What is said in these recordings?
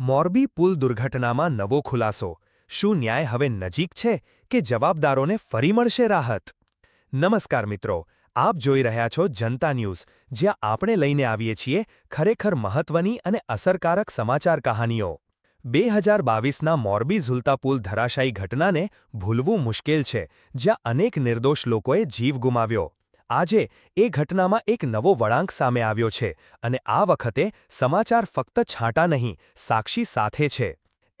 મોરબી પુલ દુર્ઘટનામાં નવો ખુલાસો. શું ન્યાય હવે નજીક છે કે જવાબદારોને ફરી મળશે રાહત? નમસ્કાર મિત્રો, આપ જોઈ રહ્યા છો જનતા ન્યૂઝ, જ્યાં આપણે લઈને આવીએ છીએ ખરેખર મહત્વની અને અસરકારક સમાચાર કહાનીઓ. બે હજાર બાવીસના મોરબી ઝુલતા પુલ ધરાશાયી ઘટનાને ભૂલવું મુશ્કેલ છે, જ્યાં અનેક નિર્દોષ લોકોએ જીવ ગુમાવ્યો. આજે એ ઘટનામાં એક નવો વળાંક સામે આવ્યો છે અને આ વખતે સમાચાર ફક્ત છાંટા નહીં, સાક્ષી સાથે છે.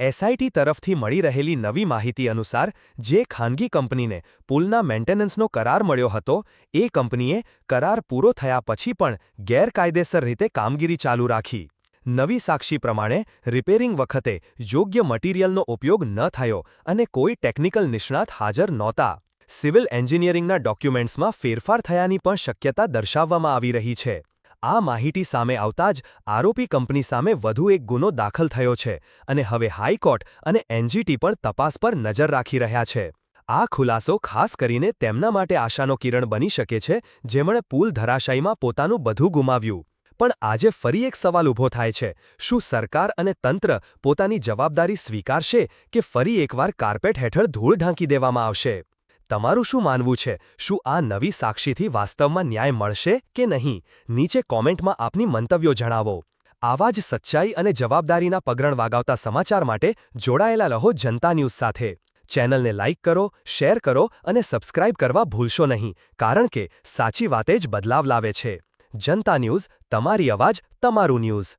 એસઆઈટી તરફથી મળી રહેલી નવી માહિતી અનુસાર, જે ખાનગી કંપનીને પુલના મેન્ટેનન્સનો કરાર મળ્યો હતો, એ કંપનીએ કરાર પૂરો થયા પછી પણ ગેરકાયદેસર રીતે કામગીરી ચાલુ રાખી. નવી સાક્ષી પ્રમાણે, રિપેરિંગ વખતે યોગ્ય મટીરિયલનો ઉપયોગ ન થયો અને કોઈ ટેકનિકલ નિષ્ણાત હાજર નહોતા. સિવિલ એન્જિનિયરિંગના ડોક્યુમેન્ટ્સમાં ફેરફાર થયાની પણ શક્યતા દર્શાવવામાં આવી રહી છે. આ માહિતી સામે આવતા જ આરોપી કંપની સામે વધુ એક ગુનો દાખલ થયો છે અને હવે હાઈકોર્ટ અને એનજીટી પણ તપાસ પર નજર રાખી રહ્યા છે. આ ખુલાસો ખાસ કરીને તેમના માટે આશાનો કિરણ બની શકે છે, જેમણે પુલ ધરાશાયીમાં પોતાનું બધું ગુમાવ્યું. પણ આજે ફરી એક સવાલ ઊભો થાય છે, શું સરકાર અને તંત્ર પોતાની જવાબદારી સ્વીકારશે કે ફરી એકવાર કાર્પેટ હેઠળ ધૂળ ઢાંકી દેવામાં આવશે? તમારું શું માનવું છે? શું આ નવી સાક્ષીથી વાસ્તવમાં ન્યાય મળશે કે નહીં? નીચે કોમેન્ટમાં આપની મંતવ્યો જણાવો. આવા જ સચ્ચાઈ અને જવાબદારીના પગરણ વાગાવતા સમાચાર માટે જોડાયેલા રહો જનતા ન્યૂઝ સાથે. ચેનલને લાઇક કરો, શેર કરો અને સબસ્ક્રાઇબ કરવા ભૂલશો નહીં, કારણ કે સાચી વાતે જ બદલાવ લાવે છે. જનતા ન્યૂઝ, તમારી અવાજ, તમારું ન્યૂઝ.